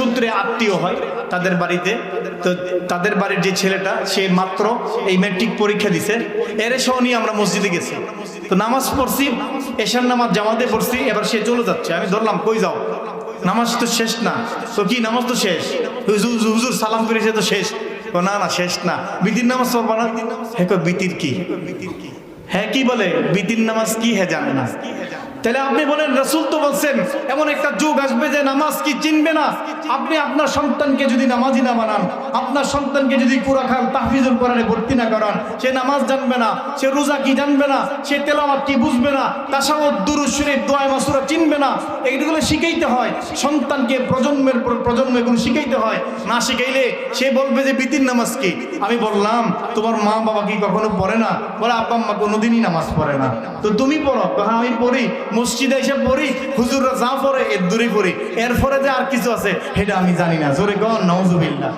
সূত্রে আত্মীয় হয় তাদের বাড়িতে। তো তাদের বাড়ির যে ছেলেটা, সে মাত্র এই ম্যাট্রিক পরীক্ষা দিছে। এর সহ নিয়ে আমরা মসজিদে গেছি। তো নামাজ পড়ছি, এশার নামাজ জামাতে পড়ছি, এবার সে চলে যাচ্ছে। আমি ধরলাম, কই যাও? নামাজ তো শেষ না। তো কি, নামাজ তো শেষ? হুজুর সালাম করেছে তো শেষ। না না, শেষ না। বিতির নামাজ পড়বা না? হ্যাঁ বিতির কি? হ্যাঁ কি বলে, বিতির নামাজ কি হ্যাঁ জানে না? তাহলে আপনি বলেন, রসুল তো বলছেন, এমন একটা যুগ আসবে যে নামাজ কি চিনবে না? আপনি আপনার সন্তানকে যদি নামাজি না বানান আপনার সন্তানকে যদি কুরা খান, তাহফিজুল কোরআনে ভর্তি না করান, সে নামাজ জানবে না, সে রোজা কি জানবে না, সে তেলাওয়াত কি বুঝবে না তাসাউদ্দুর শরীফ দোয়া মাসুরা চিনবে না। এইগুলো শিখাইতে হয়। সন্তানকে প্রজন্মের পর প্রজন্ম এগুলো শিখাইতে হয়। না শিখাইলে সে বলবে যে বিতির নামাজ কি? আমি বললাম, তোমার মা বাবা কি কখনো পড়ে না? বলে, আব্বা আম্মা কোনোদিনই নামাজ পড়ে না। তো তুমি পড়ো। হ্যাঁ আমি পড়ি। মসজিদে এসে পড়ি। হুজুররা যা পড়ে, এর দূরে পড়ি। এরপরে যে আর কিছু আছে, সেটা আমি জানি না। জোরে কন নওজুবিল্লাহ